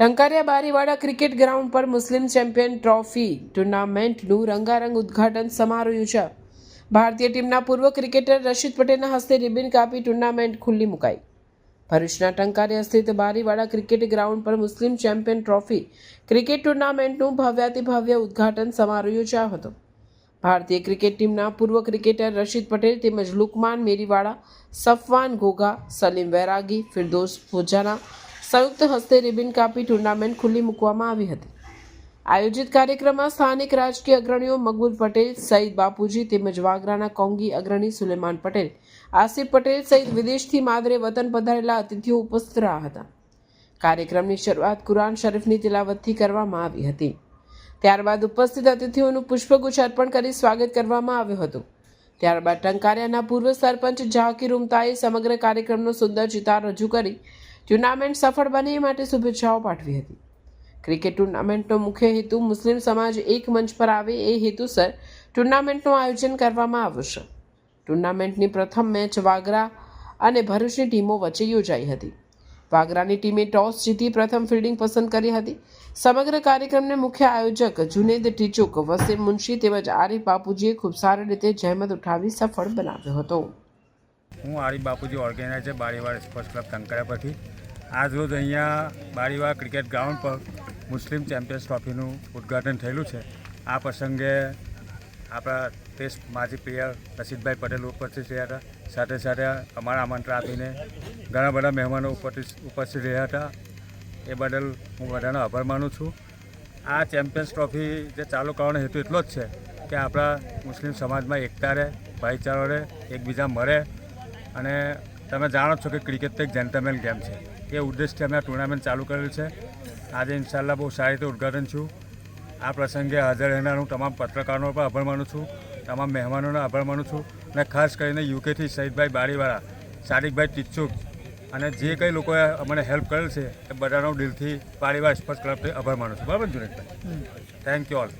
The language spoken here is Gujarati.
ટંકારિયા બારીવાડા ક્રિકેટ ગ્રાઉન્ડ પર મુસ્લિમ ચેમ્પિયન ટ્રોફી ટુર્નામેન્ટનું રંગારંગ ઉદ્ઘાટન સમારોહ યોજાયો ભારતીય ટીમના પૂર્વ ક્રિકેટર રશિદ પટેલના હસ્તે રિબિન કાપી ટુર્નામેન્ટ ખુલ્લી મુકાઈ. ભરૂચના ટંકારિયા સ્થિત બારીવાડા ક્રિકેટ ગ્રાઉન્ડ પર મુસ્લિમ ચેમ્પિયન ટ્રોફી ક્રિકેટ ટુર્નામેન્ટનું ભવ્યાતિભવ્ય ઉદ્ઘાટન સમારોહ યોજાયો હતો. ભારતીય ક્રિકેટ ટીમના પૂર્વ ક્રિકેટર રશીદ પટેલ તેમજ લુકમાન મેરીવાળા, સફવાન ઘોઘા, સલીમ વૈરાગી, ફિરદોસ ભોજાના સંયુક્ત હસ્તે રિબિન કાપી ટુર્નામેન્ટ ખુલ્લી મૂકવામાં આવી હતી. આયોજિત કાર્યક્રમમાં સ્થાનિક રાજકીય અગ્રણીઓ મકબૂલ પટેલ, સઈદ બાપુજી તેમજ વાગરાના કોંગી અગ્રણી સુલેમાન પટેલ, આસિફ પટેલ સહિત વિદેશથી માદરે વતન પધારેલા અતિથિઓ ઉપસ્થિત રહ્યા હતા. કાર્યક્રમની શરૂઆત કુરાન શરીફની તિલાવતથી કરવામાં આવી હતી. ત્યારબાદ ઉપસ્થિત અતિથિઓનું પુષ્પગુચ્છ અર્પણ કરી સ્વાગત કરવામાં આવ્યું હતું. ત્યારબાદ ટંકારિયાના પૂર્વ સરપંચ ઝાકીર ઉમતાએ સમગ્ર કાર્યક્રમનો સુંદર ચિતાર રજૂ કરી ટુર્નામેન્ટ સફળ બને એ માટે શુભેચ્છાઓ પાઠવી હતી. ક્રિકેટ ટુર્નામેન્ટનો મુખ્ય હેતુ મુસ્લિમ સમાજ એક મંચ પર આવે એ હેતુસર ટુર્નામેન્ટનું આયોજન કરવામાં આવ્યું છે ટુર્નામેન્ટની પ્રથમ મેચ વાગરા અને ભરૂચની ટીમો વચ્ચે યોજાઈ હતી. વાગરાની ટીમે ટોસ જીતી પ્રથમ ફિલ્ડિંગ પસંદ કરી હતી. સમગ્ર કાર્યક્રમને મુખ્ય આયોજક જુનેદ ટીચુક વસીમ મુનશી તેમજ આરિફ બાપુજીએ ખૂબ સારી રીતે જહેમત ઉઠાવી સફળ બનાવ્યો હતો. હું આરી બાપુજી ઓર્ગેનાઇઝર બારીવાડ સ્પોર્ટ્સ ક્લબ ટંકારા પરથી. આજ રોજ અહીંયા બારીવાડ ક્રિકેટ ગ્રાઉન્ડ પર મુસ્લિમ ચેમ્પિયન્સ ટ્રોફીનું ઉદ્ઘાટન થયેલું છે. આ પ્રસંગે આપણા ટેસ્ટ માજી પ્લેયર રશીદભાઈ પટેલ ઉપસ્થિત રહ્યા હતા. સાથે સાથે અમારા આમંત્રણ આપીને ઘણા બધા મહેમાનો ઉપસ્થિત રહ્યા હતા. એ બદલ હું બધાનો આભાર માનું છું. આ ચેમ્પિયન્સ ટ્રોફી જે ચાલુ કરવાનો હેતુ એટલો જ છે કે આપણા મુસ્લિમ સમાજમાં એકતા રહે, ભાઈચારો રહે એકબીજા મળે અને તમે જાણો છો કે ક્રિકેટ તો એક જેન્ટલમેન ગેમ છે. એ ઉદ્દેશથી અમે આ ટુર્નામેન્ટ ચાલુ કરેલ છે. આજે ઇન્શાલ્લાહ બહુ સારી રીતે ઉદ્ઘાટન છું આ પ્રસંગે હાજર રહેનાર હું તમામ પત્રકારોનો પણ આભાર માનું છું. તમામ મહેમાનોનો આભાર માનું છું. અને ખાસ કરીને યુકેથી સહિતભાઈ બારીવાળા સાદિકભાઈ ટીચુક અને જે કંઈ લોકોએ અમને હેલ્પ કરેલ છે એ બધાનો દિલથી પારિવાર સ્પર્શ ક્લબથી આભાર માનું છું. બરાબર જુનેશભાઈ થેન્ક યુ ઓલ